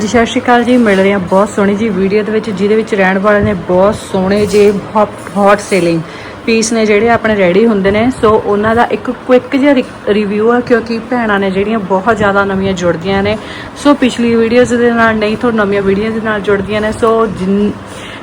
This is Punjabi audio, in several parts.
ਜੀ, ਸਤਿ ਸ਼੍ਰੀ ਅਕਾਲ ਜੀ, ਮਿਲ ਰਹੀ ਹਾਂ ਬਹੁਤ ਸੋਹਣੀ ਜੀ ਵੀਡੀਓ ਦੇ ਵਿੱਚ, ਜਿਹਦੇ ਵਿੱਚ ਰਹਿਣ ਵਾਲੇ ਨੇ ਬਹੁਤ ਸੋਹਣੇ ਜੇ ਹੌਟ ਸੇਲਿੰਗ ਪੀਸ ਨੇ ਜਿਹੜੇ ਆਪਣੇ ਰੈਡੀ ਹੁੰਦੇ ਨੇ। ਸੋ ਉਹਨਾਂ ਦਾ ਇੱਕ ਕੁਇਕ ਜਿਹਾ ਰਿਵਿਊ ਆ, ਕਿਉਂਕਿ ਭੈਣਾਂ ਨੇ ਜਿਹੜੀਆਂ ਬਹੁਤ ਜ਼ਿਆਦਾ ਨਵੀਆਂ ਜੁੜਦੀਆਂ ਨੇ। ਸੋ ਪਿਛਲੀ ਵੀਡੀਓਜ਼ ਦੇ ਨਾਲ ਨਹੀਂ ਤੋਂ ਨਵੀਆਂ ਵੀਡੀਓਜ਼ ਦੇ ਨਾਲ ਜੁੜਦੀਆਂ ਨੇ। ਸੋ ਜਿਨ-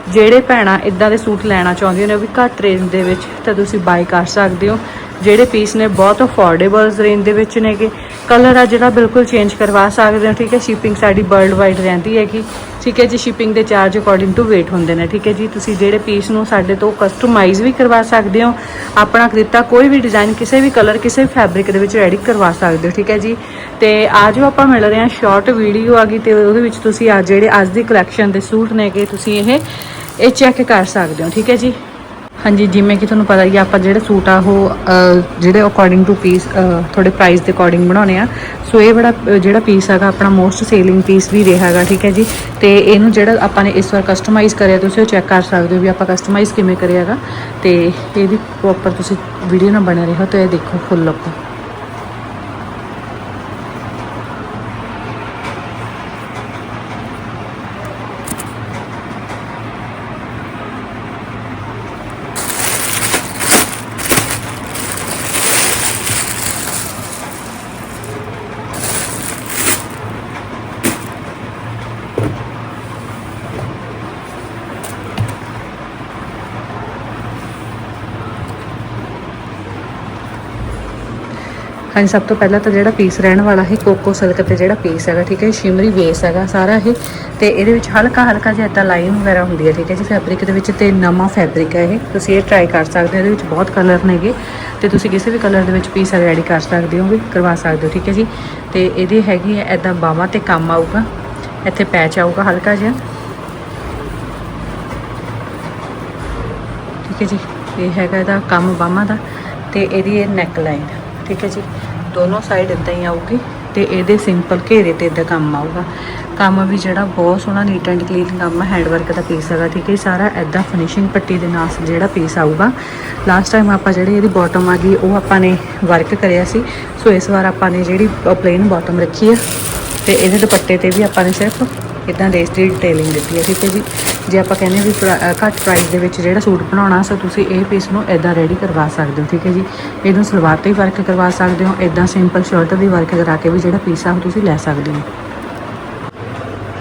ਜਿਹੜੇ ਭੈਣਾਂ ਇਦਾਂ ਦੇ ਸੂਟ ਲੈਣਾ ਚਾਹੁੰਦੀਆਂ ਨੇ, ਉਹ ਵੀ ਘੱਟ ਰੇਂਜ ਦੇ ਵਿੱਚ, ਤਾਂ ਤੁਸੀਂ ਬਾਈ ਕਰ ਸਕਦੇ ਹੋ। ਜਿਹੜੇ ਪੀਸ ਨੇ ਬਹੁਤ ਅਫੋਰਡੇਬਲ ਰੇਂਜ ਦੇ ਵਿੱਚ ਨੇਗੇ। ਕਲਰ ਆ ਜਿਹੜਾ ਬਿਲਕੁਲ ਚੇਂਜ ਕਰਵਾ ਸਕਦੇ ਹੋ, ਠੀਕ ਹੈ? ਸ਼ਿਪਿੰਗ ਸਾਡੀ ਵਰਲਡ ਵਾਈਡ ਰਹਿੰਦੀ ਹੈਗੀ। ਠੀਕ ਹੈ ਜੀ ਸ਼ਿਪਿੰਗ ਦੇ ਚਾਰਜ ਅਕੋਰਡਿੰਗ ਟੂ weight ਹੁੰਦੇ ਨੇ, ਠੀਕ ਹੈ ਜੀ? ਤੁਸੀਂ ਜਿਹੜੇ ਪੀਸ ਨੂੰ ਸਾਡੇ ਤੋਂ ਕਸਟਮਾਈਜ਼ ਵੀ ਕਰਵਾ ਸਕਦੇ ਹੋ, ਆਪਣਾ ਦਿੱਤਾ ਕੋਈ ਵੀ ਡਿਜ਼ਾਈਨ ਕਿਸੇ ਵੀ ਕਲਰ ਕਿਸੇ ਵੀ ਫੈਬਰਿਕ ਦੇ ਵਿੱਚ ਐਡਿਟ ਕਰਵਾ ਸਕਦੇ ਹੋ, ਠੀਕ ਹੈ ਜੀ? ਤੇ ਅੱਜ ਆਪਾਂ ਮਿਲ ਰਹੇ ਹਾਂ ਸ਼ਾਰਟ ਵੀਡੀਓ ਆ ਗਈ ਤੇ ਉਹਦੇ ਵਿੱਚ ਤੁਸੀਂ ਆ ਜਿਹੜੇ ਅੱਜ ਦੀ ਕਲੈਕਸ਼ਨ ਦੇ ਸੂਟ ਨੇਗੇ, ਤੁਸੀਂ ਇਹ ਇਹ ਚੈੱਕ ਕਰ ਸਕਦੇ ਹੋ, ਠੀਕ ਹੈ ਜੀ? ਹਾਂਜੀ, ਜਿਵੇਂ ਕਿ ਤੁਹਾਨੂੰ ਪਤਾ ਹੀ ਆ, ਆਪਾਂ ਜਿਹੜੇ ਸੂਟ ਆ, ਉਹ ਜਿਹੜੇ ਅਕੋਰਡਿੰਗ ਟੂ ਪੀਸ ਤੁਹਾਡੇ ਪ੍ਰਾਈਸ ਦੇ ਅਕੋਰਡਿੰਗ ਬਣਾਉਣੇ ਆ। ਸੋ ਇਹ ਬੜਾ, ਜਿਹੜਾ ਪੀਸ ਹੈਗਾ, ਆਪਣਾ ਮੋਸਟ ਸੇਲਿੰਗ ਪੀਸ ਵੀ ਰਿਹਾ ਹੈਗਾ, ਠੀਕ ਹੈ ਜੀ? ਤੇ ਇਹਨੂੰ ਜਿਹੜਾ ਆਪਾਂ ਨੇ ਇਸ ਵਾਰ ਕਸਟਮਾਈਜ਼ ਕਰਿਆ, ਤੁਸੀਂ ਉਹ ਚੈੱਕ ਕਰ ਸਕਦੇ ਹੋ ਵੀ ਆਪਾਂ ਕਸਟਮਾਈਜ਼ ਕਿਵੇਂ ਕਰਿਆ ਹੈਗਾ। ਤੇ ਇਹਦੀ ਪ੍ਰੋਪਰ ਤੁਸੀਂ ਵੀਡੀਓ ਨਾਲ ਰਹੇ ਹੋ ਤਾਂ ਇਹ ਦੇਖੋ ਫੁੱਲ ਲੁੱਕ ਹਾਂਜੀ, ਸਭ ਤੋਂ ਪਹਿਲਾਂ ਤਾਂ ਜਿਹੜਾ ਪੀਸ ਰਹਿਣ ਵਾਲਾ ਹੈ ਕੋਕੋ ਸਿਲਕ ਤੇ ਜਿਹੜਾ ਪੀਸ ਹੈਗਾ, ਠੀਕ ਹੈ ਸ਼ਿਮਰੀ ਵੇਸ ਹੈਗਾ ਸਾਰਾ ਇਹ। ਤੇ ਇਹਦੇ ਵਿੱਚ ਹਲਕਾ ਹਲਕਾ ਜਿਹਾ ਇਦਾਂ ਲਾਈਨ ਵਗੈਰਾ ਹੁੰਦੀ ਹੈ, ਠੀਕ ਹੈ ਜੀ ਫੈਬਰਿਕ ਦੇ ਵਿੱਚ ਤੇ ਨਵਾਂ ਫੈਬਰਿਕ ਹੈ ਇਹ। ਤੁਸੀਂ ਇਹ ਟਰਾਈ ਕਰ ਸਕਦੇ ਹੋ, ਇਹਦੇ ਵਿੱਚ ਬਹੁਤ ਕਲਰ ਨੇਗੇ ਤੇ ਤੁਸੀਂ ਕਿਸੇ ਵੀ ਕਲਰ ਦੇ ਵਿੱਚ ਪੀਸ ਰੈਡੀ ਕਰ ਸਕਦੇ ਹੋ, ਵੀ ਕਰਵਾ ਸਕਦੇ ਹੋ, ਠੀਕ ਹੈ ਜੀ। ਤੇ ਇਹਦੀ ਹੈਗੀ ਹੈ ਇਦਾਂ ਬਾਹਾਂ ਤੇ ਕੰਮ ਆਊਗਾ, ਇੱਥੇ ਪੈਚ ਆਊਗਾ ਹਲਕਾ ਜਿਹਾ। ਠੀਕ ਹੈ ਜੀ, ਇਹ ਹੈਗਾ ਇਹਦਾ ਕੰਮ ਬਾਹਾਂ ਦਾ ਤੇ ਇਹਦੀ ਇਹ ਨੈਕ ਲਾਈਨ ਠੀਕ ਹੈ ਜੀ। ਦੋਨੋਂ ਸਾਈਡ ਇਦਾਂ ਹੀ ਆਊਗੀ ਤੇ ਇਹਦੇ ਸਿੰਪਲ ਘੇਰੇ ਤੇ ਇਦਾਂ ਕੰਮ ਆਊਗਾ। ਕੰਮ ਵੀ ਜਿਹੜਾ ਬਹੁਤ ਸੋਹਣਾ ਨੀਟ ਐਂਡ ਕਲੀਨ ਕੰਮ ਹੈ ਹੈਂਡ ਵਰਕ ਦਾ ਪੀਸ ਹੈਗਾ, ਠੀਕ ਹੈ ਸਾਰਾ ਇਦਾਂ ਫਿਨਿਸ਼ਿੰਗ ਪੱਟੀ ਦੇ ਨਾਲ ਜਿਹੜਾ ਪੀਸ ਆਊਗਾ। ਲਾਸਟ ਟਾਈਮ ਆਪਾਂ ਜਿਹੜੀ ਇਹਦੀ ਬਾਟਮ ਆ ਗਈ, ਉਹ ਆਪਾਂ ਨੇ ਵਰਕ ਕਰਿਆ ਸੀ। ਸੋ ਇਸ ਵਾਰ ਆਪਾਂ ਨੇ ਜਿਹੜੀ ਪਲੇਨ ਬਾਟਮ ਰੱਖੀ ਹੈ ਤੇ ਇਹਦੇ ਦੁਪੱਟੇ ਤੇ ਵੀ ਆਪਾਂ ਨੇ ਸਿਰਫ ਇਦਾਂ ਲੇਸ ਦੀ ਡਿਟੇਲਿੰਗ ਦਿੱਤੀ ਹੈ ਠੀਕ ਹੈ ਜੀ। ਜੇ ਆਪਾਂ ਕਹਿੰਦੇ ਵੀ ਪ੍ਰਾ- ਘੱਟ ਪ੍ਰਾਈਸ ਦੇ ਵਿੱਚ ਜਿਹੜਾ ਸੂਟ ਬਣਾਉਣਾ ਸੋ ਤੁਸੀਂ ਇਹ ਪੀਸ ਨੂੰ ਇਦਾਂ ਰੈਡੀ ਕਰਵਾ ਸਕਦੇ ਹੋ, ਠੀਕ ਹੈ ਜੀ? ਇਹਨੂੰ ਸਲਵਾਰ ਤੇ ਵੀ ਵਰਕ ਕਰਵਾ ਸਕਦੇ ਹੋ ਇਦਾਂ ਸਿੰਪਲ ਸ਼ਰਟ ਵੀ ਵਰਕ ਕਰਾ ਕੇ ਵੀ ਜਿਹੜਾ ਪੀਸ ਆ ਉਹ ਤੁਸੀਂ ਲੈ ਸਕਦੇ ਹੋ।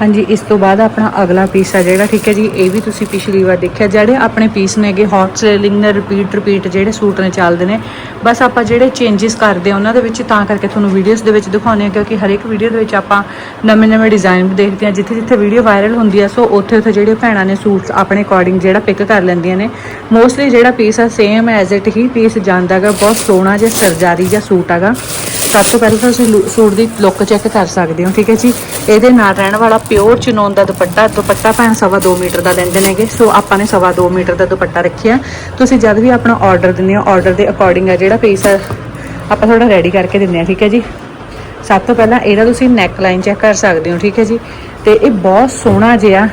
ਹਾਂਜੀ, ਇਸ ਤੋਂ ਬਾਅਦ ਆਪਣਾ ਅਗਲਾ ਪੀਸ ਆ ਜਿਹੜਾ, ਠੀਕ ਹੈ ਜੀ? ਇਹ ਵੀ ਤੁਸੀਂ ਪਿਛਲੀ ਵਾਰ ਦੇਖਿਆ, ਜਿਹੜੇ ਆਪਣੇ ਪੀਸ ਨੇਗੇ ਹੌਟ ਸੇਲਿੰਗ ਨੇ ਰਿਪੀਟ ਰਿਪੀਟ ਜਿਹੜੇ ਸੂਟ ਨੇ ਚੱਲਦੇ ਨੇ, ਬਸ ਆਪਾਂ ਜਿਹੜੇ ਚੇਂजेस ਕਰਦੇ ਆ ਉਹਨਾਂ ਦੇ ਵਿੱਚ, ਤਾਂ ਕਰਕੇ ਤੁਹਾਨੂੰ ਵੀਡੀਓਜ਼ ਦੇ ਵਿੱਚ ਦਿਖਾਉਂਦੇ ਆ ਕਿਉਂਕਿ ਹਰ ਇੱਕ ਵੀਡੀਓ ਦੇ ਵਿੱਚ ਆਪਾਂ ਨਵੇਂ ਨਵੇਂ ਡਿਜ਼ਾਈਨ ਦੇਖਦੇ ਆ ਜਿੱਥੇ ਜਿੱਥੇ ਵੀਡੀਓ ਵਾਇਰਲ ਹੁੰਦੀ ਆ, ਸੋ ਉੱਥੇ ਉੱਥੇ ਜਿਹੜੇ ਭੈਣਾਂ ਨੇ ਸੂਟਸ ਆਪਣੇ ਅਕੋਰਡਿੰਗ ਜਿਹੜਾ ਪਿਕ ਕਰ ਲੈਂਦੀਆਂ ਨੇ। ਮੋਸਟਲੀ ਜਿਹੜਾ ਪੀਸ ਆ ਸੇਮ ਐਜ਼ ਇਟ ਹੀ ਪੀਸ ਜਾਂਦਾਗਾ ਬਹੁਤ ਸੋਹਣਾ ਜਿਹਾ, ਸਰਜਾਰੀ ਜਿਹਾ ਸੂਟ ਹੈਗਾ। ਸਭ ਤੋਂ ਪਹਿਲਾਂ ਤਾਂ ਤੁਸੀਂ ਲੁ- ਸੂਟ ਦੀ ਲੁੱਕ ਚੈੱਕ ਕਰ ਸਕਦੇ ਹੋ, ਠੀਕ ਹੈ ਜੀ? ਇਹਦੇ ਨਾਲ ਰਹਿਣ ਵਾਲਾ ਪਿਓਰ ਚਨੋਨ ਦਾ ਦੁਪੱਟਾ ਦੁਪੱਟਾ ਭੈਣ ਸਵਾ 2 ਮੀਟਰ ਦਾ ਦਿੰਦੇ ਨੇਗੇ, ਸੋ ਆਪਾਂ ਨੇ ਸਵਾ 2 ਮੀਟਰ ਦਾ ਦੁਪੱਟਾ ਰੱਖਿਆ। ਤੁਸੀਂ ਜਦ ਵੀ ਆਪਣਾ ਆਰਡਰ ਦਿੰਦੇ ਹੋ ਆਰਡਰ ਦੇ ਅਕੋਰਡਿੰਗ ਆ ਜਿਹੜਾ ਪੀਸ ਆਪਾਂ ਥੋੜਾ ਰੈਡੀ ਕਰਕੇ ਦਿੰਦੇ ਆ ਠੀਕ ਹੈ ਜੀ? ਸਭ ਤੋਂ ਪਹਿਲਾਂ ਇਹਦਾ ਤੁਸੀਂ ਨੈਕ ਲਾਈਨ ਚੈੱਕ ਕਰ ਸਕਦੇ ਹੋ, ਠੀਕ ਹੈ ਜੀ? ਤੇ ਇਹ ਬਹੁਤ ਸੋਹਣਾ ਜਿਹਾ,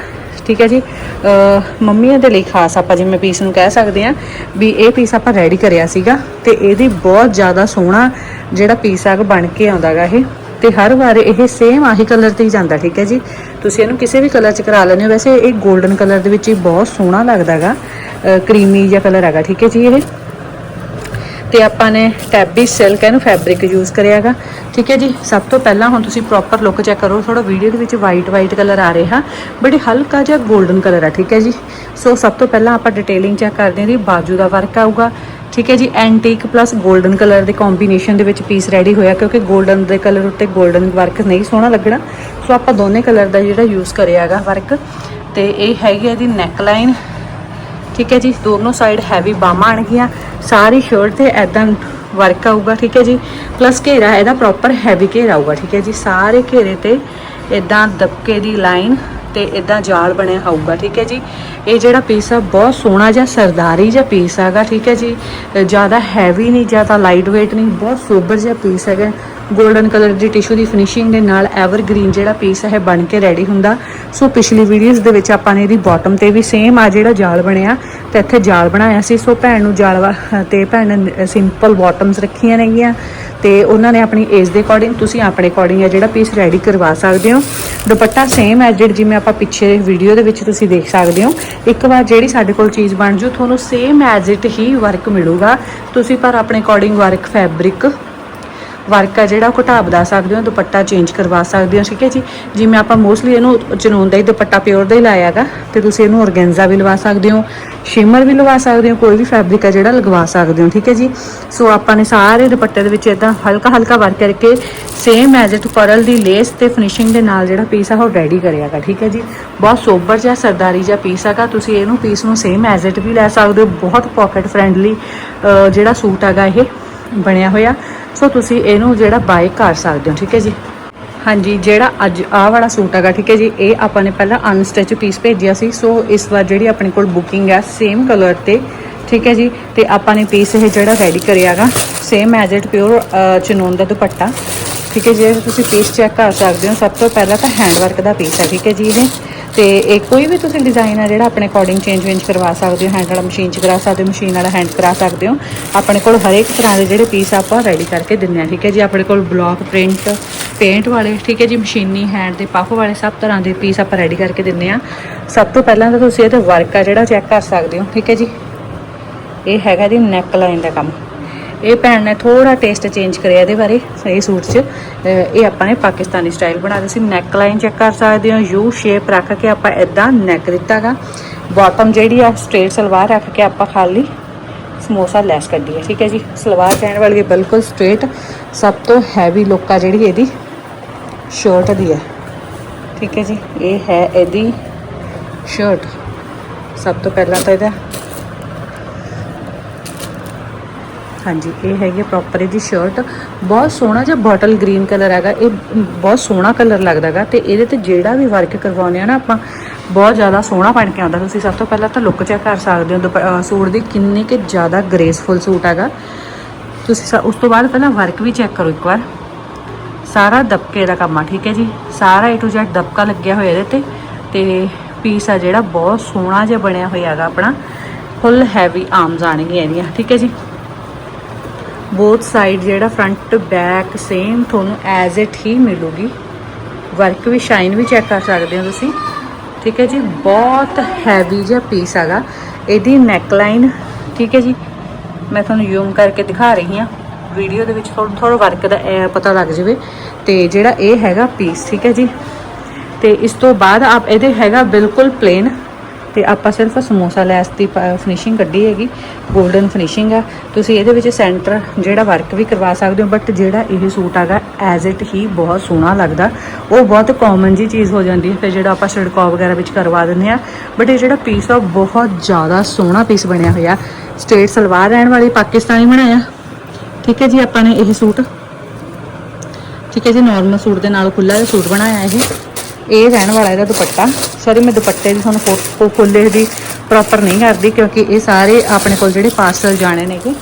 ਠੀਕ ਹੈ ਜੀ? ਅਹ ਮੰਮੀਆਂ ਦੇ ਲਈ ਖਾਸ ਆਪਾਂ ਜਿਵੇਂ ਪੀਸ ਨੂੰ ਕਹਿ ਸਕਦੇ ਆ ਵੀ ਇਹ ਪੀਸ ਆਪਾਂ ਰੈਡੀ ਕਰਿਆ ਸੀਗਾ, ਤੇ ਇਹਦੀ ਬਹੁਤ ਜ਼ਿਆਦਾ ਸੋਹਣਾ ਜਿਹੜਾ ਪੀਸ ਆ ਬਣ ਕੇ ਆਉਂਦਾਗਾ ਇਹ, ਤੇ ਹਰ ਵਾਰ ਇਹ ਸੇਮ ਆਹੀ ਕਲਰ ਤੇ ਹੀ ਜਾਂਦਾ, ਠੀਕ ਹੈ ਜੀ? ਤੁਸੀਂ ਇਹਨੂੰ ਕਿਸੇ ਵੀ ਕਲਰ ਚ ਕਰਾ ਲੈਂਦੇ ਹੋ। ਵੈਸੇ ਇਹ 골ਡਨ ਕਲਰ ਦੇ ਵਿੱਚ ਹੀ ਬਹੁਤ ਸੋਹਣਾ ਲੱਗਦਾਗਾ ਕਰੀਮੀ ਜਿਹਾ ਕਲਰ ਹੈਗਾ, ਠੀਕ ਹੈ ਜੀ ਇਹ? ਤੇ ਆਪਾਂ ਨੇ ਟੈਬੀ ਸਿਲਕ ਇਹਨੂੰ ਫੈਬਰਿਕ ਯੂਜ਼ ਕਰਿਆਗਾ ਠੀਕ ਹੈ ਜੀ? ਸਭ ਤੋਂ ਪਹਿਲਾਂ ਹੁਣ ਤੁਸੀਂ ਪ੍ਰੋਪਰ ਲੁੱਕ ਚੈੱਕ ਕਰੋ ਥੋੜਾ ਵੀਡੀਓ ਦੇ ਵਿੱਚ ਵਾਈਟ ਵਾਈਟ ਕਲਰ ਆ ਰਿਹਾ, ਬੜੀ ਹਲਕਾ ਜਿਹਾ 골ਡਨ ਕਲਰ ਆ ਠੀਕ ਹੈ ਜੀ? ਸੋ ਸਭ ਤੋਂ ਪਹਿਲਾਂ ਆਪਾਂ ਡਿਟੇਲਿੰਗ ਚੈੱਕ ਕਰਦੇ ਹਾਂ ਦੀ ਬਾਜੂ ਦਾ ਵਰਕ ਆਊਗਾ ਠੀਕ ਹੈ ਜੀ ਐਂਟੀਕ ਪਲੱਸ ਗੋਲਡਨ ਕਲਰ ਦੇ ਕੰਬੀਨੇਸ਼ਨ ਦੇ ਵਿੱਚ ਪੀਸ ਰੈਡੀ ਹੋਇਆ, ਕਿਉਂਕਿ ਗੋਲਡਨ ਦੇ ਕਲਰ ਉੱਤੇ ਗੋਲਡਨ ਵਰਕ ਨਹੀਂ ਸੋਹਣਾ ਲੱਗਣਾ। ਸੋ ਆਪਾਂ ਦੋਨੇ ਕਲਰ ਦਾ ਜਿਹੜਾ ਯੂਜ਼ ਕਰਿਆ ਹੈਗਾ ਵਰਕ ਤੇ ਇਹ ਹੈਗੀ ਇਹਦੀ ਨੈਕ ਲਾਈਨ ਠੀਕ ਹੈ ਜੀ, ਦੋਨੋਂ ਸਾਈਡ ਹੈਵੀ ਬਾਹਾਂ ਆਣਗੀਆਂ ਸਾਰੀ ਸ਼ਰਟ ਤੇ ਐਦਾਂ ਵਰਕ ਆਊਗਾ, ਠੀਕ ਹੈ ਜੀ। ਪਲੱਸ ਘੇਰਾ ਇਹਦਾ ਪ੍ਰੋਪਰ ਹੈਵੀ ਘੇਰਾ ਆਊਗਾ, ਠੀਕ ਹੈ ਜੀ। ਸਾਰੇ ਘੇਰੇ ਤੇ ਇਦਾਂ ਦਬਕੇ ਦੀ ਲਾਈਨ ਤੇ ਇਦਾਂ ਜਾਲ ਬਣਿਆ ਹੋਊਗਾ, ਠੀਕ ਹੈ ਜੀ? ਇਹ ਜਿਹੜਾ ਪੀਸ ਆ, ਬਹੁਤ ਸੋਹਣਾ ਜਿਹਾ ਸਰਦਾਰੀ ਜਿਹਾ ਪੀਸ ਹੈਗਾ, ਠੀਕ ਹੈ ਜੀ? ਜ਼ਿਆਦਾ ਹੈਵੀ ਨਹੀਂ, ਜ਼ਿਆਦਾ ਲਾਈਟ weight ਨਹੀਂ, ਬਹੁਤ ਸੋਬਰ ਜਿਹਾ ਪੀਸ ਹੈਗਾ। 골ਡਨ ਕਲਰ ਦੀ ਟਿਸ਼ੂ ਦੀ ਫਿਨਿਸ਼ਿੰਗ ਦੇ ਨਾਲ ਐਵਰਗ੍ਰੀਨ ਜਿਹੜਾ ਪੀਸ ਹੈ ਬਣ ਕੇ ਰੈਡੀ ਹੁੰਦਾ। ਸੋ ਪਿਛਲੀ ਵੀਡੀਓਜ਼ ਦੇ ਵਿੱਚ ਆਪਾਂ ਨੇ ਇਹਦੀ ਬਾਟਮ ਤੇ ਵੀ ਸੇਮ ਆ ਜਿਹੜਾ ਜਾਲ ਬਣਿਆ, ਤੇ ਇੱਥੇ ਜਾਲ ਬਣਾਇਆ ਸੀ। ਸੋ ਭੈਣ ਨੂੰ ਜਾਲ ਵਾ- ਤੇ ਭੈਣ ਨੇ ਸਿੰਪਲ ਬਾਟਮਸ ਰੱਖੀਆਂ ਨੇਗੀਆਂ। ਤੇ ਉਹਨਾਂ ਨੇ ਆਪਣੀ ਏਜ ਦੇ ਅਕੋਰਡਿੰਗ ਤੁਸੀਂ ਆਪਣੇ ਅਕੋਰਡਿੰਗ ਆ ਜਿਹੜਾ ਪੀਸ ਰੈਡੀ ਕਰਵਾ ਸਕਦੇ ਹੋ। ਦੁਪੱਟਾ ਸੇਮ ਐਜਡ ਜਿਵੇਂ ਆਪਾਂ ਪਿੱਛੇ ਵੀਡੀਓ ਦੇ ਵਿੱਚ ਤੁਸੀਂ ਦੇਖ ਸਕਦੇ ਹੋ। ਇੱਕ ਵਾਰ ਜਿਹੜੀ ਸਾਡੇ ਕੋਲ ਚੀਜ਼ ਬਣ ਜੂ, ਤੁਹਾਨੂੰ ਸੇਮ ਐਜ ਇਟ ਹੀ ਵਰਕ ਮਿਲੂਗਾ। ਤੁਸੀਂ ਪਰ ਆਪਣੇ ਅਕੋਰਡਿੰਗ ਵਰਕ ਫੈਬਰਿਕ ਵਰਕ ਆ ਜਿਹੜਾ, ਉਹ ਘਟਾ ਵਧਾ ਸਕਦੇ ਹੋ, ਦੁਪੱਟਾ ਚੇਂਜ ਕਰਵਾ ਸਕਦੇ ਹੋ, ਠੀਕ ਹੈ ਜੀ? ਜਿਵੇਂ ਆਪਾਂ ਮੋਸਟਲੀ ਇਹਨੂੰ ਚਨੂਨ ਦਾ ਹੀ ਦੁਪੱਟਾ ਪਿਓਰ ਦਾ ਹੀ ਲਾਇਆਗਾ ਤੇ ਤੁਸੀਂ ਇਹਨੂੰ ਔਰਗੈਂਜ਼ਾ ਵੀ ਲਵਾ ਸਕਦੇ ਹੋ ਸ਼ਿਮਰ ਵੀ ਲਵਾ ਸਕਦੇ ਹੋ, ਕੋਈ ਵੀ ਫੈਬਰਿਕ ਆ ਜਿਹੜਾ, ਲਗਵਾ ਸਕਦੇ ਹੋ, ਠੀਕ ਹੈ ਜੀ? ਸੋ ਆਪਾਂ ਨੇ ਸਾਰੇ ਦੁਪੱਟੇ ਦੇ ਵਿੱਚ ਇਦਾਂ ਹਲਕਾ ਹਲਕਾ ਵਰਕ ਕਰਕੇ ਸੇਮ ਐਜ਼ ਇਟ ਪਰਲ ਦੀ ਲੇਸ ਤੇ ਫਿਨਿਸ਼ਿੰਗ ਦੇ ਨਾਲ ਜਿਹੜਾ ਪੀਸ ਆ, ਉਹ ਰੈਡੀ ਕਰਿਆਗਾ ਠੀਕ ਹੈ ਜੀ? ਬਹੁਤ ਸੋਬਰ ਜਿਹਾ, ਸਰਦਾਰੀ ਜਿਹਾ ਪੀਸ ਹੈਗਾ, ਤੁਸੀਂ ਇਹਨੂੰ ਪੀਸ ਨੂੰ ਸੇਮ ਐਜ਼ ਇਟ ਵੀ ਲੈ ਸਕਦੇ ਹੋ, ਬਹੁਤ ਪਾਕਟ ਫ੍ਰੈਂਡਲੀ ਜਿਹੜਾ ਸੂਟ ਹੈਗਾ ਇਹ। ਬਣਿਆ ਹੋਇਆ। ਸੋ ਤੁਸੀਂ ਇਹਨੂੰ ਜਿਹੜਾ ਬਾਏ ਕਰ ਸਕਦੇ ਹੋ, ਠੀਕ ਹੈ ਜੀ? ਹਾਂਜੀ, ਜਿਹੜਾ ਅੱਜ ਆਹ ਵਾਲਾ ਸੂਟ ਹੈਗਾ, ਠੀਕ ਹੈ ਜੀ, ਇਹ ਆਪਾਂ ਨੇ ਪਹਿਲਾਂ ਅਨਸਟਿਚ ਪੀਸ ਭੇਜਿਆ ਸੀ। ਸੋ ਇਸ ਵਾਰ ਜਿਹੜੀ ਆਪਣੇ ਕੋਲ ਬੁਕਿੰਗ ਹੈ ਸੇਮ ਕਲਰ ਤੇ, ਠੀਕ ਹੈ ਜੀ, ਤੇ ਆਪਾਂ ਨੇ ਪੀਸ ਇਹ ਜਿਹੜਾ ਰੈਡੀ ਕਰਿਆਗਾ ਸੇਮ ਐਜ਼ ਇਟ ਪਿਓਰ ਚਨੋਨ ਦਾ ਦੁਪੱਟਾ, ਠੀਕ ਹੈ ਜੇ ਤੁਸੀਂ ਪੀਸ ਚੈੱਕ ਕਰ ਸਕਦੇ ਹੋ। ਸਭ ਤੋਂ ਪਹਿਲਾਂ ਤਾਂ ਹੈਂਡ ਵਰਕ ਦਾ ਪੀਸ ਹੈ, ਠੀਕ ਹੈ ਜੀ, ਇਹ। ਤੇ ਇਹ ਕੋਈ ਵੀ ਤੁਸੀਂ ਡਿਜ਼ਾਈਨ ਆ ਜਿਹੜਾ ਆਪਣੇ ਅਕੋਰਡਿੰਗ ਚੇਂਜ ਵੇਂਜ ਕਰਵਾ ਸਕਦੇ ਹੋ ਹੈਂਡ ਵਾਲਾ ਮਸ਼ੀਨ 'ਚ ਕਰਾ ਸਕਦੇ ਹੋ ਮਸ਼ੀਨ ਵਾਲਾ ਹੈਂਡ ਕਰਾ ਸਕਦੇ ਹੋ, ਆਪਣੇ ਕੋਲ ਹਰੇਕ ਤਰ੍ਹਾਂ ਦੇ ਜਿਹੜੇ ਪੀਸ ਆਪਾਂ ਰੈਡੀ ਕਰਕੇ ਦਿੰਦੇ ਆ ਠੀਕ ਹੈ ਜੀ? ਆਪਣੇ ਕੋਲ ਬਲੌਕ ਪ੍ਰਿੰਟ ਪੇਂਟ ਵਾਲੇ, ਠੀਕ ਹੈ ਜੀ? ਮਸ਼ੀਨੀ ਹੈਂਡ ਦੇ ਪਫ ਵਾਲੇ ਸਭ ਤਰ੍ਹਾਂ ਦੇ ਪੀਸ ਆਪਾਂ ਰੈਡੀ ਕਰਕੇ ਦਿੰਦੇ ਆ ਸਭ ਤੋਂ ਪਹਿਲਾਂ ਤਾਂ ਤੁਸੀਂ ਇਹਦਾ ਵਰਕ ਆ ਜਿਹੜਾ ਚੈੱਕ ਕਰ ਸਕਦੇ ਹੋ, ਠੀਕ ਹੈ ਜੀ? ਇਹ ਹੈਗਾ ਜੀ ਨੈਕ ਲਾਈਨ ਦਾ ਕੰਮ। ਇਹ ਭੈਣ ਨੇ ਥੋੜਾ ਟੇਸਟ ਚੇਂਜ ਕਰਿਆ ਇਹਦੇ ਬਾਰੇ ਸਹੀ ਸੂਟ 'ਚ। ਇਹ ਆਪਾਂ ਨੇ ਪਾਕਿਸਤਾਨੀ ਸਟਾਈਲ ਬਣਾ ਦਿੱਤੀ ਸੀ। ਨੈਕ ਲਾਈਨ ਚੈੱਕ ਕਰ ਸਕਦੇ ਹੋ। ਯੂ ਸ਼ੇਪ ਰੱਖ ਕੇ ਆਪਾਂ ਇਦਾਂ ਨੈਕ ਦਿੱਤਾਗਾ। ਬਾਟਮ ਜਿਹੜੀ ਆ ਸਟ੍ਰੇਟ ਸਲਵਾਰ ਰੱਖ ਕੇ ਆਪਾਂ ਖਾਲੀ ਸਮੋਸਾ ਲੈਸ ਕੱਢੀ ਹੈ ਠੀਕ ਹੈ ਜੀ? ਸਲਵਾਰ ਕਹਿਣ ਵਾਲੀ ਬਿਲਕੁਲ ਸਟ੍ਰੇਟ ਸਭ ਤੋਂ ਹੈਵੀ ਲੁੱਕ ਆ ਜਿਹੜੀ ਇਹਦੀ ਸ਼ਰਟ ਦੀ ਹੈ ਠੀਕ ਹੈ ਜੀ? ਇਹ ਹੈ ਇਹਦੀ ਸ਼ਰਟ ਸਭ ਤੋਂ ਪਹਿਲਾਂ ਤਾਂ ਇਹਦਾ ਹਾਂਜੀ, ਇਹ ਹੈਗੀ ਪ੍ਰੋਪਰ ਇਹਦੀ ਸ਼ਰਟ ਬਹੁਤ ਸੋਹਣਾ ਜਿਹਾ ਬੋਟਲ ਗ੍ਰੀਨ ਕਲਰ ਹੈਗਾ। ਇਹ ਬਹੁਤ ਸੋਹਣਾ ਕਲਰ ਲੱਗਦਾਗਾ ਤੇ ਇਹਦੇ ਤੇ ਜਿਹੜਾ ਵੀ ਵਰਕ ਕਰਵਾਉਂਦੇ ਆ ਨਾ ਆਪਾਂ, ਬਹੁਤ ਜ਼ਿਆਦਾ ਸੋਹਣਾ ਬਣ ਕੇ ਆਉਂਦਾ। ਤੁਸੀਂ ਸਭ ਤੋਂ ਪਹਿਲਾਂ ਤਾਂ ਲੁੱਕ ਚੈੱਕ ਕਰ ਸਕਦੇ ਹੋ। ਦੁਪ- ਸੂਟ ਦੀ ਕਿੰਨੀ ਕਿ ਜ਼ਿਆਦਾ ਗ੍ਰੇਸਫੁਲ ਸੂਟ ਹੈਗਾ। ਤੁਸੀਂ ਸ- ਉਸ ਤੋਂ ਬਾਅਦ ਪਹਿਲਾਂ ਵਰਕ ਵੀ ਚੈੱਕ ਕਰੋ ਇੱਕ ਵਾਰ। ਸਾਰਾ ਦਬਕੇ ਦਾ ਕੰਮ ਆ, ਠੀਕ ਹੈ ਜੀ? ਸਾਰਾ A to Z ਦਬਕਾ ਲੱਗਿਆ ਹੋਇਆ ਇਹਦੇ ਤੇ ਤੇ ਪੀਸ ਆ ਜਿਹੜਾ ਬਹੁਤ ਸੋਹਣਾ ਜਿਹਾ ਬਣਿਆ ਹੋਇਆ ਹੈਗਾ ਆਪਣਾ। ਫੁੱਲ ਹੈਵੀ ਆਰਮਸ ਆਣਗੀਆਂ ਇਹਦੀਆਂ, ਠੀਕ ਹੈ ਜੀ? ਬੋਥ ਸਾਈਡ ਜਿਹੜਾ ਫਰੰਟ ਬੈਕ ਸੇਮ ਤੁਹਾਨੂੰ ਐਜ਼ ਇਟ ਹੀ ਮਿਲੂਗੀ। ਵਰਕ ਵੀ ਸ਼ਾਈਨ ਵੀ ਚੈੱਕ ਕਰ ਸਕਦੇ ਹੋ ਤੁਸੀਂ। ਠੀਕ ਹੈ ਜੀ, ਬਹੁਤ ਹੈਵੀ ਜਿਹਾ ਪੀਸ ਹੈਗਾ। ਇਹਦੀ ਨੈਕ ਲਾਈਨ ਠੀਕ ਹੈ ਜੀ, ਮੈਂ ਤੁਹਾਨੂੰ ਜ਼ੂਮ ਕਰਕੇ ਦਿਖਾ ਰਹੀ ਹਾਂ। ਵੀਡੀਓ ਦੇ ਵਿੱਚ ਥੋੜਾ ਥੋੜਾ ਵਰਕ ਦਾ ਪਤਾ ਲੱਗ ਜਾਵੇ। ਤੇ ਜਿਹੜਾ ਇਹ ਹੈਗਾ ਪੀਸ ਠੀਕ ਹੈ ਜੀ। ਤੇ ਇਸ ਤੋਂ ਬਾਅਦ ਆਪ, ਇਹਦੇ ਹੈਗਾ ਬਿਲਕੁਲ ਪਲੇਨ ਤੇ ਆਪਾਂ ਸਿਰਫ ਸਮੋਸਾ ਲੈਸ ਦੀ ਫਿਨਿਸ਼ਿੰਗ ਕੱਢੀ ਹੈਗੀ 골ਡਨ ਫਿਨਿਸ਼ਿੰਗ ਆ। ਤੁਸੀਂ ਇਹਦੇ ਵਿੱਚ ਸੈਂਟਰ ਜਿਹੜਾ ਵਰਕ ਵੀ ਕਰਵਾ ਸਕਦੇ ਹੋ ਬਟ ਜਿਹੜਾ ਇਹ ਸੂਟ ਹੈਗਾ ਐਜ਼ ਇਟ ਹੀ ਬਹੁਤ ਸੋਹਣਾ ਲੱਗਦਾ। ਉਹ ਬਹੁਤ ਕਾਮਨ ਜੀ ਚੀਜ਼ ਹੋ ਜਾਂਦੀ ਹੈ, ਫਿਰ ਜਿਹੜਾ ਆਪਾਂ ਛਿੜਕਾਅ ਵਗੈਰਾ ਵਿੱਚ ਕਰਵਾ ਦਿੰਦੇ ਆ ਬਟ ਇਹ ਜਿਹੜਾ ਪੀਸ ਆ, ਉਹ ਬਹੁਤ ਜ਼ਿਆਦਾ ਸੋਹਣਾ ਪੀਸ ਬਣਿਆ ਹੋਇਆ। ਸਟੇਟ ਸਲਵਾਰ ਰਹਿਣ ਵਾਲੀ ਪਾਕਿਸਤਾਨੀ ਬਣਾਇਆ। ਠੀਕ ਹੈ ਜੀ, ਆਪਾਂ ਨੇ ਇਹ ਸੂਟ। ਠੀਕ ਹੈ ਜੀ ਨਾਰਮਲ ਸੂਟ ਦੇ ਨਾਲ ਖੁੱਲਾ ਸੂਟ ਬਣਾਇਆ ਇਹ। ਇਹ ਰਹਿਣ ਵਾਲਾ ਇਹਦਾ ਦੁਪੱਟਾ। ਸੌਰੀ ਮੈਂ ਦੁਪੱਟੇ ਦੀ ਤੁਹਾਨੂੰ ਫੋਟੋ ਦੀ ਪ੍ਰੋਪਰ ਨਹੀਂ ਕਰਦੀ ਕਿਉਂਕਿ ਇਹ ਸਾਰੇ ਆਪਣੇ ਕੋਲ ਜਿਹੜੇ ਪਾਰਸਲ ਜਾਣੇ ਨੇਗੇ।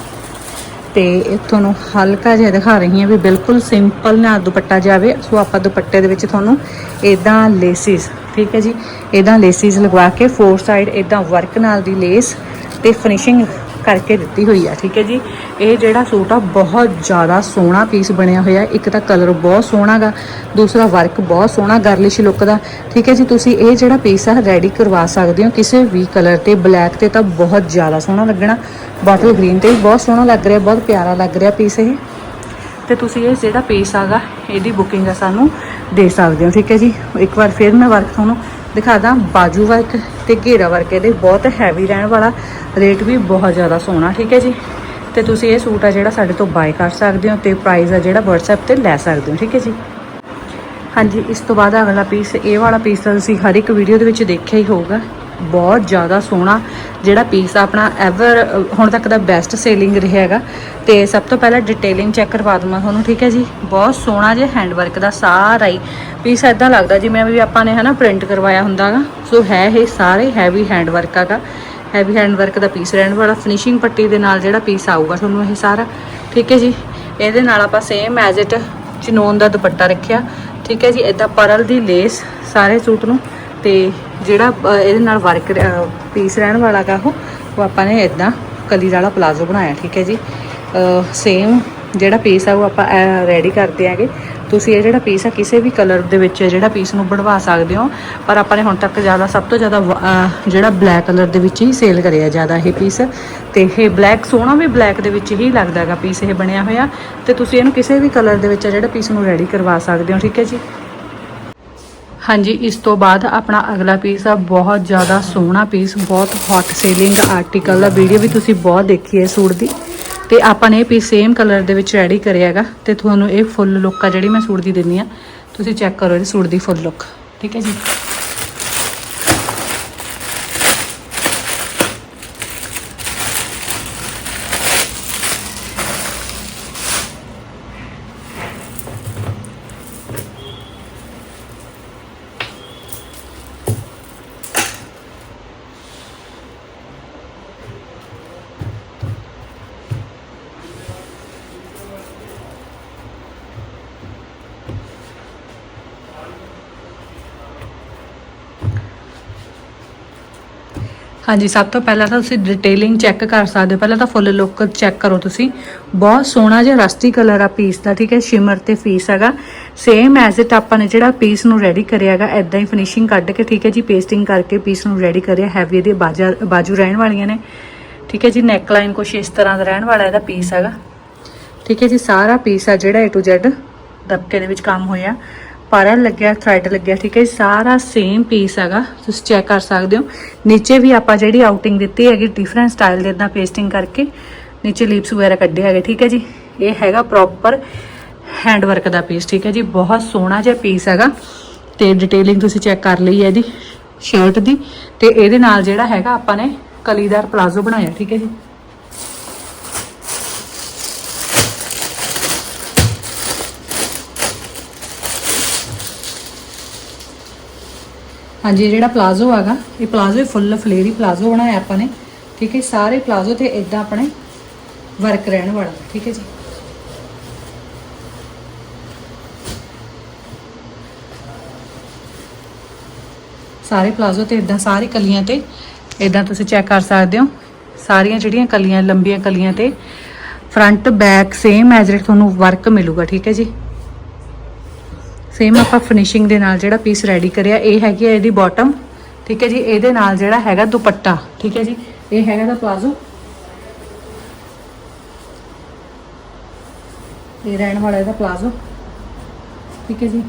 ਤੇ ਇਹ ਤੁਹਾਨੂੰ ਹਲਕਾ ਜਿਹਾ ਦਿਖਾ ਰਹੀ ਹਾਂ ਵੀ ਬਿਲਕੁਲ ਸਿੰਪਲ ਨਾ ਦੁਪੱਟਾ ਜਾਵੇ। ਸੋ ਆਪਾਂ ਦੁਪੱਟੇ ਦੇ ਵਿੱਚ ਤੁਹਾਨੂੰ ਇਦਾਂ ਲੇਸਿਸ ਠੀਕ ਹੈ ਜੀ? ਇਦਾਂ ਲੇਸਿਸ ਲਗਵਾ ਕੇ ਫੋਰ ਸਾਈਡ ਇਦਾਂ ਵਰਕ ਨਾਲ ਦੀ ਲੇਸ ਤੇ ਫਿਨਿਸ਼ਿੰਗ ਕਰਕੇ ਦਿੱਤੀ ਹੋਈ ਆ, ਠੀਕ ਹੈ ਜੀ? ਇਹ ਜਿਹੜਾ ਸੂਟ ਆ, ਬਹੁਤ ਜ਼ਿਆਦਾ ਸੋਹਣਾ ਪੀਸ ਬਣਿਆ ਹੋਇਆ। ਇੱਕ ਤਾਂ ਕਲਰ ਬਹੁਤ ਸੋਹਣਾਗਾ ਦੂਸਰਾ ਵਰਕ ਬਹੁਤ ਸੋਹਣਾ ਗਰਲਿਸ਼ ਲੁੱਕ ਦਾ, ਠੀਕ ਹੈ ਜੀ? ਤੁਸੀਂ ਇਹ ਜਿਹੜਾ ਪੀਸ ਆ ਰੈਡੀ ਕਰਵਾ ਸਕਦੇ ਹੋ ਕਿਸੇ ਵੀ ਕਲਰ ਤੇ। ਬਲੈਕ ਤੇ ਤਾਂ ਬਹੁਤ ਜ਼ਿਆਦਾ ਸੋਹਣਾ ਲੱਗਣਾ। ਬਾਟਲ ਗ੍ਰੀਨ ਤੇ ਵੀ ਬਹੁਤ ਸੋਹਣਾ ਲੱਗ ਰਿਹਾ, ਬਹੁਤ ਪਿਆਰਾ ਲੱਗ ਰਿਹਾ ਪੀਸ ਇਹ। ਤੇ ਤੁਸੀਂ ਇਹ ਜਿਹੜਾ ਪੀਸ ਆਗਾ ਇਹਦੀ ਬੁਕਿੰਗ ਆ ਸਾਨੂੰ ਦੇ ਸਕਦੇ ਹੋ, ਠੀਕ ਹੈ ਜੀ? ਇੱਕ ਵਾਰ ਫਿਰ ਮੈਂ ਵਰਕ ਤੁਹਾਨੂੰ ਦਿਖਾ ਦਾਂ, ਬਾਜੂ ਵਰਕ ਤੇ ਘੇਰਾ ਵਰਕ ਇਹਦੇ ਬਹੁਤ ਹੈਵੀ ਰਹਿਣ ਵਾਲਾ। ਰੇਟ ਵੀ ਬਹੁਤ ਜ਼ਿਆਦਾ ਸੋਹਣਾ, ਠੀਕ ਹੈ ਜੀ? ਤੇ ਤੁਸੀਂ ਇਹ ਸੂਟ ਆ ਜਿਹੜਾ ਸਾਡੇ ਤੋਂ ਬਾਏ ਕਰ ਸਕਦੇ ਹੋ ਤੇ ਪ੍ਰਾਈਸ ਆ ਜਿਹੜਾ WhatsApp ਤੇ ਲੈ ਸਕਦੇ ਹੋ, ਠੀਕ ਹੈ ਜੀ? ਹਾਂਜੀ, ਇਸ ਤੋਂ ਬਾਅਦ ਅਗਲਾ ਪੀਸ ਇਹ ਵਾਲਾ ਪੀਸ ਤਾਂ ਤੁਸੀਂ ਹਰ ਇੱਕ ਵੀਡੀਓ ਦੇ ਵਿੱਚ ਦੇਖਿਆ ਹੀ ਹੋਊਗਾ। ਬਹੁਤ ਜ਼ਿਆਦਾ ਸੋਹਣਾ ਜਿਹੜਾ ਪੀਸ ਆਪਣਾ ਐਵਰ ਹੁਣ ਤੱਕ ਦਾ ਬੈਸਟ ਸੇਲਿੰਗ ਰਿਹਾ ਹੈਗਾ। ਤੇ ਸਭ ਤੋਂ ਪਹਿਲਾਂ ਡਿਟੇਲਿੰਗ ਚੈੱਕ ਕਰਵਾ ਦਵਾਂ ਤੁਹਾਨੂੰ, ਠੀਕ ਹੈ ਜੀ? ਬਹੁਤ ਸੋਹਣਾ ਜਿਹਾ ਹੈਂਡਵਰਕ ਦਾ ਸਾਰਾ ਹੀ ਪੀਸ ਐਦਾਂ ਲੱਗਦਾ, ਜਿਵੇਂ ਵੀ ਆਪਾਂ ਨੇ ਹਨਾ ਪ੍ਰਿੰਟ ਕਰਵਾਇਆ ਹੁੰਦਾਗਾ। ਸੋ ਹੈ ਇਹ ਸਾਰੇ ਹੈਵੀ ਹੈਂਡਵਰਕ ਹੈਗਾ ਹੈਵੀ ਹੈਂਡਵਰਕ ਦਾ ਪੀਸ ਰਹਿਣ ਵਾਲਾ ਫਿਨਿਸ਼ਿੰਗ ਪੱਟੀ ਦੇ ਨਾਲ ਜਿਹੜਾ ਪੀਸ ਆਊਗਾ ਤੁਹਾਨੂੰ ਇਹ ਸਾਰਾ, ਠੀਕ ਹੈ ਜੀ? ਇਹਦੇ ਨਾਲ ਆਪਾਂ ਸੇਮ ਐਜ਼ ਇਟ ਚਨੋਨ ਦਾ ਦੁਪੱਟਾ ਰੱਖਿਆ, ਠੀਕ ਹੈ ਜੀ? ਇਦਾਂ ਪਰਲ ਦੀ ਲੇਸ ਸਾਰੇ ਸੂਟ ਨੂੰ ਤੇ ਜਿਹੜਾ ਇਹਦੇ ਨਾਲ ਵਰਕ ਪੀਸ ਰਹਿਣ ਵਾਲਾ ਗਾ ਉਹ ਉਹ ਆਪਾਂ ਨੇ ਇਦਾਂ ਕਲੀ ਵਾਲਾ ਪਲਾਜ਼ੋ ਬਣਾਇਆ, ਠੀਕ ਹੈ ਜੀ? ਸੇਮ ਜਿਹੜਾ ਪੀਸ ਆ ਉਹ ਆਪਾਂ ਰੈਡੀ ਕਰਦੇ ਆਂਗੇ ਤੁਸੀਂ ਇਹ ਜਿਹੜਾ ਪੀਸ ਆ, ਕਿਸੇ ਵੀ ਕਲਰ ਦੇ ਵਿੱਚ ਜਿਹੜਾ ਪੀਸ ਨੂੰ ਬਣਵਾ ਸਕਦੇ ਹੋ, ਪਰ ਆਪਾਂ ਨੇ ਹੁਣ ਤੱਕ ਜ਼ਿਆਦਾ, ਸਭ ਤੋਂ ਜ਼ਿਆਦਾ ਵ- ਜਿਹੜਾ ਬਲੈਕ ਕਲਰ ਦੇ ਵਿੱਚ ਹੀ ਸੇਲ ਕਰਿਆ ਜ਼ਿਆਦਾ ਇਹ ਪੀਸ ਤੇ ਇਹ ਬਲੈਕ ਸੋਹਣਾ ਵੀ ਬਲੈਕ ਦੇ ਵਿੱਚ ਹੀ ਲੱਗਦਾ ਹੈਗਾ ਪੀਸ ਇਹ ਬਣਿਆ ਹੋਇਆ। ਤੇ ਤੁਸੀਂ ਇਹਨੂੰ ਕਿਸੇ ਵੀ ਕਲਰ ਦੇ ਵਿੱਚ ਜਿਹੜਾ ਪੀਸ ਨੂੰ ਰੈਡੀ ਕਰਵਾ ਸਕਦੇ ਹੋ, ਠੀਕ ਹੈ ਜੀ? ਹਾਂਜੀ, ਇਸ ਤੋਂ ਬਾਅਦ ਆਪਣਾ ਅਗਲਾ ਪੀਸ ਆ, ਬਹੁਤ ਜ਼ਿਆਦਾ ਸੋਹਣਾ ਪੀਸ ਬਹੁਤ ਹੌਟ ਸੇਲਿੰਗ ਆਰਟੀਕਲ ਦਾ ਵੀਡੀਓ ਵੀ ਤੁਸੀਂ ਬਹੁਤ ਦੇਖੀ ਹੈ ਸੂਟ ਦੀ। ਤੇ ਆਪਾਂ ਨੇ ਇਹ ਪੀਸ ਸੇਮ ਕਲਰ ਦੇ ਵਿੱਚ ਰੈਡੀ ਕਰਿਆ ਹੈਗਾ। ਤੇ ਤੁਹਾਨੂੰ ਇਹ ਫੁੱਲ ਲੁੱਕ ਆ ਜਿਹੜੀ ਮੈਂ ਸੂਟ ਦੀ ਦਿੰਨੀ ਆ। ਤੁਸੀਂ ਚੈੱਕ ਕਰੋ ਇਹ ਸੂਟ ਦੀ ਫੁੱਲ ਲੁੱਕ ਠੀਕ ਹੈ ਜੀ? ਹਾਂਜੀ, ਸਭ ਤੋਂ ਪਹਿਲਾਂ ਤਾਂ ਤੁਸੀਂ ਡਿਟੇਲਿੰਗ ਚੈੱਕ ਕਰ ਸਕਦੇ ਹੋ। ਪਹਿਲਾਂ ਤਾਂ ਫੁੱਲ ਲੁੱਕ ਚੈੱਕ ਕਰੋ ਤੁਸੀਂ। ਬਹੁਤ ਸੋਹਣਾ ਜਿਹਾ ਰਸਤੀ ਕਲਰ ਆ ਪੀਸ ਦਾ, ਠੀਕ ਹੈ? ਸ਼ਿਮਰ ਤੇ ਪੀਸ ਹੈਗਾ। ਸੇਮ ਐਜ਼ ਇਟ ਆਪਾਂ ਨੇ ਜਿਹੜਾ ਪੀਸ ਨੂੰ ਰੈਡੀ ਕਰਿਆ ਹੈਗਾ ਐਦਾਂ ਹੀ ਫਿਨਿਸ਼ਿੰਗ ਕੱਢ ਕੇ, ਠੀਕ ਹੈ ਜੀ? ਪੇਸਟਿੰਗ ਕਰਕੇ ਪੀਸ ਨੂੰ ਰੈਡੀ ਕਰਿਆ। ਹੈਵੀ ਇਹਦੇ ਬਾਜਾ, ਬਾਜੂ ਰਹਿਣ ਵਾਲੀਆਂ ਨੇ। ਠੀਕ ਹੈ ਜੀ? ਨੈਕ ਲਾਈਨ ਕੁਛ ਇਸ ਤਰ੍ਹਾਂ ਦਾ ਰਹਿਣ ਵਾਲਾ ਇਹਦਾ ਪੀਸ ਹੈਗਾ। ਠੀਕ ਹੈ ਜੀ? ਸਾਰਾ ਪੀਸ ਆ ਜਿਹੜਾ A to Z ਦਬਕੇ ਦੇ ਵਿੱਚ ਕੰਮ ਹੋਇਆ। ਪਾਰਾ ਲੱਗਿਆ ਥ੍ਰੈਡ ਲੱਗਿਆ, ਠੀਕ ਹੈ ਜੀ? ਸਾਰਾ ਸੇਮ ਪੀਸ ਹੈਗਾ। ਤੁਸੀਂ ਚੈੱਕ ਕਰ ਸਕਦੇ ਹੋ। ਨੀਚੇ ਵੀ ਆਪਾਂ ਜਿਹੜੀ ਆਊਟਿੰਗ ਦਿੱਤੀ ਹੈਗੀ ਡਿਫਰੈਂਟ ਸਟਾਈਲ ਦੇ ਇਦਾਂ ਪੇਸਟਿੰਗ ਕਰਕੇ, ਨੀਚੇ ਲੀਪਸ ਵਗੈਰਾ ਕੱਢੇ ਹੈਗੇ, ਠੀਕ ਹੈ ਜੀ? ਇਹ ਹੈਗਾ ਪ੍ਰੋਪਰ ਹੈਂਡ ਵਰਕ ਦਾ ਪੀਸ ਠੀਕ ਹੈ ਜੀ? ਬਹੁਤ ਸੋਹਣਾ ਜਿਹਾ ਪੀਸ ਹੈਗਾ। ਤੇ ਡਿਟੇਲਿੰਗ ਤੁਸੀਂ ਚੈੱਕ ਕਰ ਲਈ ਹੈ ਇਹਦੀ ਸ਼ਰਟ ਦੀ। ਤੇ ਇਹਦੇ ਨਾਲ ਜਿਹੜਾ ਹੈਗਾ, ਆਪਾਂ ਨੇ ਕਲੀਦਾਰ ਪਲਾਜ਼ੋ ਬਣਾਇਆ, ਠੀਕ ਹੈ ਜੀ? ਹਾਂਜੀ ਇਹ ਜਿਹੜਾ ਪਲਾਜ਼ੋ ਹੈਗਾ, ਇਹ ਪਲਾਜ਼ੋ ਫੁੱਲ ਫਲੇਰੀ ਪਲਾਜ਼ੋ ਬਣਾਇਆ ਆਪਾਂ ਨੇ, ਠੀਕ ਹੈ, ਸਾਰੇ ਪਲਾਜ਼ੋ ਤੇ ਇਦਾਂ ਆਪਣੇ ਵਰਕ ਰਹਿਣ ਵਾਲਾ, ਠੀਕ ਹੈ ਜੀ। ਸਾਰੇ ਪਲਾਜ਼ੋ ਤੇ ਇਦਾਂ ਸਾਰੀ ਕਲੀਆਂ ਤੇ ਇਦਾਂ ਤੁਸੀਂ ਚੈੱਕ ਕਰ ਸਕਦੇ ਹੋ। ਸਾਰੀਆਂ ਜਿਹੜੀਆਂ ਕਲੀਆਂ, ਲੰਬੀਆਂ ਕਲੀਆਂ ਤੇ front back same as it ਤੁਹਾਨੂੰ ਵਰਕ ਮਿਲੂਗਾ, ਠੀਕ ਹੈ ਜੀ। ਸੇਮ ਆਪਾਂ ਫਿਨਿਸ਼ਿੰਗ ਦੇ ਨਾਲ ਜਿਹੜਾ ਪੀਸ ਰੈਡੀ ਕਰਿਆ, ਇਹ ਹੈਗੀ ਹੈ ਇਹਦੀ ਬਾਟਮ ਠੀਕ ਹੈ ਜੀ? ਇਹਦੇ ਨਾਲ ਜਿਹੜਾ ਹੈਗਾ ਦੁਪੱਟਾ, ਠੀਕ ਹੈ ਜੀ? ਇਹ ਹੈਗਾ ਦਾ ਪਲਾਜ਼ੋ। ਇਹ ਰਹਿਣ ਵਾਲਾ ਇਹਦਾ ਪਲਾਜ਼ੋ, ਠੀਕ ਹੈ ਜੀ?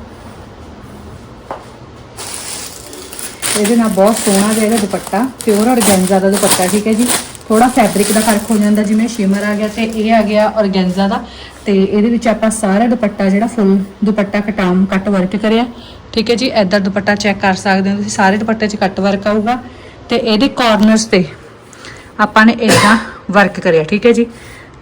ਇਹਦੇ ਨਾਲ ਬਹੁਤ ਸੋਹਣਾ ਜਿਹਾ ਇਹਦਾ ਦੁਪੱਟਾ ਪਿਓਰ ਔਰਗੈਂਜ਼ਾ ਦਾ ਦੁਪੱਟਾ, ਠੀਕ ਹੈ ਜੀ? ਥੋੜਾ ਫੈਬਰਿਕ ਦਾ ਫ਼ਰਕ ਹੋ ਜਾਂਦਾ, ਜਿਵੇਂ ਸ਼ਿਮਰ ਆ ਗਿਆ ਤੇ ਇਹ ਆ ਗਿਆ ਔਰਗੈਂਜ਼ਾ ਦਾ। ਤੇ ਇਹਦੇ ਵਿੱਚ ਆਪਾਂ ਸਾਰਾ ਦੁਪੱਟਾ ਜਿਹੜਾ ਫੁੱਲ ਦੁਪੱਟਾ ਕਟਾਮ ਕੱਟ ਵਰਕ ਕਰਿਆ। ਠੀਕ ਹੈ ਜੀ ਐਦਾਂ ਦੁਪੱਟਾ ਚੈੱਕ ਕਰ ਸਕਦੇ ਹੋ ਤੁਸੀਂ, ਸਾਰੇ ਦੁਪੱਟੇ 'ਚ ਕੱਟ ਵਰਕ ਆਊਗਾ। ਤੇ ਇਹਦੇ ਕਾਰਨਰਸ ਤੇ ਆਪਾਂ ਨੇ ਇਦਾਂ ਵਰਕ ਕਰਿਆ, ਠੀਕ ਹੈ ਜੀ।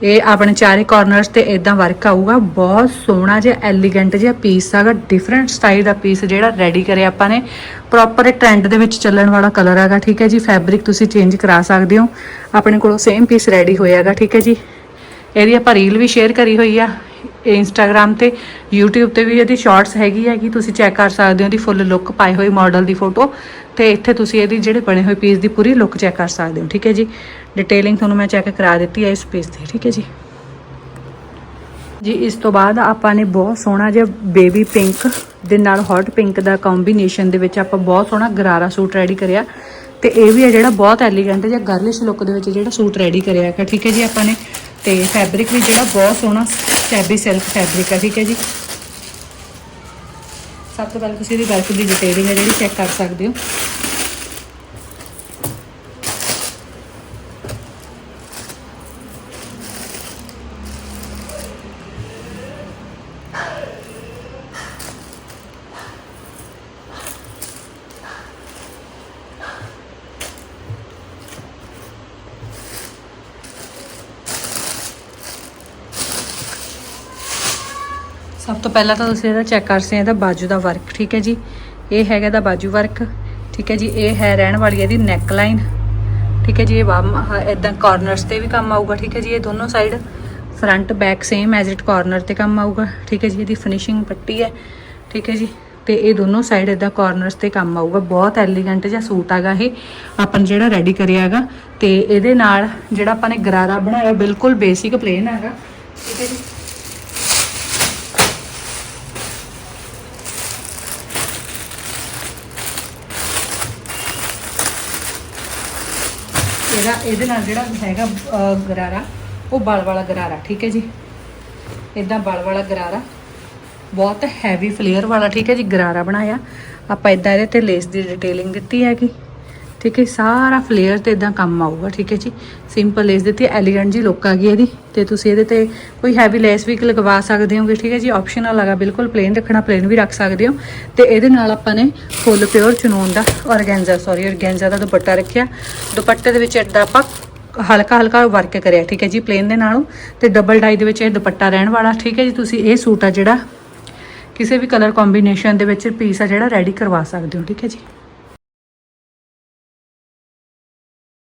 ਇਹ ਆਪਣੇ ਚਾਰੇ ਕਾਰਨਰਸ ਤੇ ਇਦਾਂ ਵਰਕ ਆਊਗਾ। ਬਹੁਤ ਸੋਹਣਾ ਜਿਹਾ ਐਲੀਗੈਂਟ ਜਿਹਾ ਪੀਸ ਹੈਗਾ। ਡਿਫਰੈਂਟ ਸਟਾਈਲ ਦਾ ਪੀਸ ਜਿਹੜਾ ਰੈਡੀ ਕਰਿਆ ਆਪਾਂ ਨੇ। ਪ੍ਰੋਪਰ ਟ੍ਰੈਂਡ ਦੇ ਵਿੱਚ ਚੱਲਣ ਵਾਲਾ ਕਲਰ ਹੈਗਾ, ਠੀਕ ਹੈ ਜੀ? ਫੈਬਰਿਕ ਤੁਸੀਂ ਚੇਂਜ ਕਰਾ ਸਕਦੇ ਹੋ। ਆਪਣੇ ਕੋਲੋਂ ਸੇਮ ਪੀਸ ਰੈਡੀ ਹੋਇਆ ਹੈਗਾ, ਠੀਕ ਹੈ ਜੀ? ਇਹਦੀ ਆਪਾਂ ਰੀਲ ਵੀ ਸ਼ੇਅਰ ਕਰੀ ਹੋਈ ਆ। ਇੰਸਟਾਗ੍ਰam ਤੇ, YouTube ਤੇ ਵੀ ਇਹਦੀ ਸ਼ਾਰਟਸ ਹੈਗੀ ਹੈਗੀ। ਤੁਸੀਂ ਚੈੱਕ ਕਰ ਸਕਦੇ ਹੋ, ਇਹਦੀ ਫੁੱਲ ਲੁੱਕ ਪਾਈ ਹੋਈ ਮਾਡਲ ਦੀ ਫੋਟੋ ਤੇ ਇੱਥੇ ਤੁਸੀਂ ਇਹਦੀ ਜਿਹੜੇ ਬਣੇ ਹੋਏ ਪੀਸ ਦੀ ਪੂਰੀ ਲੁੱਕ ਚੈੱਕ ਕਰ ਸਕਦੇ ਹੋ, ਠੀਕ ਹੈ ਜੀ? ਡਿਟੇਲਿੰਗ ਤੁਹਾਨੂੰ ਮੈਂ ਚੈੱਕ ਕਰਾ ਦਿੱਤੀ ਹੈ ਇਸ ਪੇਜ 'ਤੇ, ਠੀਕ ਹੈ ਜੀ। ਜੀ, ਇਸ ਤੋਂ ਬਾਅਦ ਆਪਾਂ ਨੇ ਬਹੁਤ ਸੋਹਣਾ ਜਿਹਾ ਬੇਬੀ ਪਿੰਕ ਦੇ ਨਾਲ ਹੌਟ ਪਿੰਕ ਦਾ ਕੰਬੀਨੇਸ਼ਨ ਦੇ ਵਿੱਚ ਆਪਾਂ ਬਹੁਤ ਸੋਹਣਾ ਗਰਾਰਾ ਸੂਟ ਰੈਡੀ ਕਰਿਆ। ਤੇ ਇਹ ਵੀ ਹੈ ਜਿਹੜਾ ਬਹੁਤ ਐਲੀਗੈਂਟ ਜਿਹਾ ਗਰਲਿਸ਼ ਲੁੱਕ ਦੇ ਵਿੱਚ ਜਿਹੜਾ ਸੂਟ ਰੈਡੀ ਕਰਿਆ ਹੈਗਾ, ਠੀਕ ਹੈ ਜੀ ਆਪਾਂ ਨੇ। ਤੇ ਫੈਬਰਿਕ ਵੀ ਜਿਹੜਾ ਬਹੁਤ ਸੋਹਣਾ ਚੈਬੀ ਸਿਲਕ ਫੈਬਰਿਕ ਹੈ, ਠੀਕ ਹੈ ਜੀ। ਸਭ ਤੋਂ ਪਹਿਲਾਂ ਤੁਸੀਂ ਇਹਦੀ ਵਰਕ ਦੀ ਡਿਟੇਲਿੰਗ ਹੈ ਜਿਹੜੀ ਚੈੱਕ ਕਰ ਸਕਦੇ ਹੋ। ਸਭ ਤੋਂ ਪਹਿਲਾਂ ਤਾਂ ਤੁਸੀਂ ਇਹਦਾ ਚੈੱਕ ਕਰ ਸਕਦੇ ਇਹਦਾ ਬਾਜੂ ਦਾ ਵਰਕ ਠੀਕ ਹੈ ਜੀ? ਇਹ ਹੈਗਾ ਦਾ ਬਾਜੂ ਵਰਕ ਠੀਕ ਹੈ ਜੀ? ਇਹ ਹੈ ਰਹਿਣ ਵਾਲੀ ਇਹਦੀ ਨੈਕ ਲਾਈਨ ਠੀਕ ਹੈ ਜੀ? ਇਹ ਬਾਮ ਇਦਾਂ ਕਾਰਨਰਸ ਤੇ ਵੀ ਕੰਮ ਆਊਗਾ, ਠੀਕ ਹੈ ਜੀ? ਇਹ ਦੋਨੋਂ side front back same as it corner ਤੇ ਕੰਮ ਆਊਗਾ, ਠੀਕ ਹੈ ਜੀ? ਇਹਦੀ ਫਿਨਿਸ਼ਿੰਗ ਪੱਟੀ ਹੈ, ਠੀਕ ਹੈ ਜੀ? ਤੇ ਇਹ ਦੋਨੋਂ ਸਾਈਡ ਇਦਾਂ ਕਾਰਨਰਸ ਤੇ ਕੰਮ ਆਊਗਾ, ਬਹੁਤ ਐਲੀਗੈਂਟ ਜਿਹਾ ਸੂਟ ਹੈਗਾ ਇਹ, ਆਪਾਂ ਜਿਹੜਾ ਰੈਡੀ ਕਰਿਆ ਹੈਗਾ, ਤੇ ਇਹਦੇ ਨਾਲ ਜਿਹੜਾ ਆਪਾਂ ਨੇ ਗਰਾਰਾ ਬਣਾਇਆ, ਬਿਲਕੁਲ ਬੇਸਿਕ ਪਲੇਨ ਹੈਗਾ, ਠੀਕ ਹੈ ਜੀ? ਇਹਦਾ ਇਹਦੇ ਨਾਲ ਜਿਹੜਾ ਹੈਗਾ ਗਰਾਰਾ, ਉਹ ਬਲ ਵਾਲਾ ਗਰਾਰਾ, ਠੀਕ ਹੈ ਜੀ? ਇਦਾਂ ਬਲ ਵਾਲਾ ਗਰਾਰਾ, ਬਹੁਤ ਹੈਵੀ ਫਲੇਅਰ ਵਾਲਾ, ਠੀਕ ਹੈ ਜੀ, ਗਰਾਰਾ ਬਣਾਇਆ। ਆਪਾਂ ਇਦਾਂ ਇਹਦੇ ਤੇ ਲੇਸ ਦੀ ਡਿਟੇਲਿੰਗ ਦਿੱਤੀ ਹੈਗੀ। ਠੀਕ ਹੈ ਸਾਰਾ ਫਲੇਅਰ ਤੇ ਇਦਾਂ ਕੰਮ ਆਊਗਾ, ਠੀਕ ਹੈ ਜੀ? ਸਿੰਪਲ ਲੇਸ ਦਿੱਤੀ ਐਲੀਗੈਂਟ ਜੀ ਲੁੱਕ ਆ ਗਈ ਇਹਦੀ। ਤੇ ਤੁਸੀਂ ਇਹਦੇ ਤੇ ਕੋਈ ਹੈਵੀ ਲੈਸ ਵੀ ਲਗਵਾ ਸਕਦੇ ਹੋਗੇ, ਠੀਕ ਹੈ ਜੀ? ਆਪਸ਼ਨਲ ਹੈਗਾ, ਬਿਲਕੁਲ ਪਲੇਨ ਰੱਖਣਾ ਪਲੇਨ ਵੀ ਰੱਖ ਸਕਦੇ ਹੋ। ਤੇ ਇਹਦੇ ਨਾਲ ਆਪਾਂ ਨੇ ਫੁੱਲ ਪਿਓਰ ਚਨੂਨ ਦਾ ਔਰਗੈਂਜ਼ਾ ਸੌਰੀ ਔਰਗੈਂਜ਼ਾ ਦਾ ਦੁਪੱਟਾ ਰੱਖਿਆ। ਦੁਪੱਟੇ ਦੇ ਵਿੱਚ ਇਦਾਂ ਆਪਾਂ ਹਲਕਾ ਹਲਕਾ ਵਰਕ ਕਰਿਆ, ਠੀਕ ਹੈ ਜੀ? ਪਲੇਨ ਦੇ ਨਾਲੋਂ। ਤੇ ਡਬਲ ਡਾਈ ਦੇ ਵਿੱਚ ਇਹ ਦੁਪੱਟਾ ਰਹਿਣ ਵਾਲਾ, ਠੀਕ ਹੈ ਜੀ? ਤੁਸੀਂ ਇਹ ਸੂਟ ਆ ਜਿਹੜਾ ਕਿਸੇ ਵੀ ਕਲਰ ਕੰਬੀਨੇਸ਼ਨ ਦੇ ਵਿੱਚ ਪੀਸ ਆ ਜਿਹੜਾ ਰੈਡੀ ਕਰਵਾ ਸਕਦੇ ਹੋ, ਠੀਕ ਹੈ ਜੀ?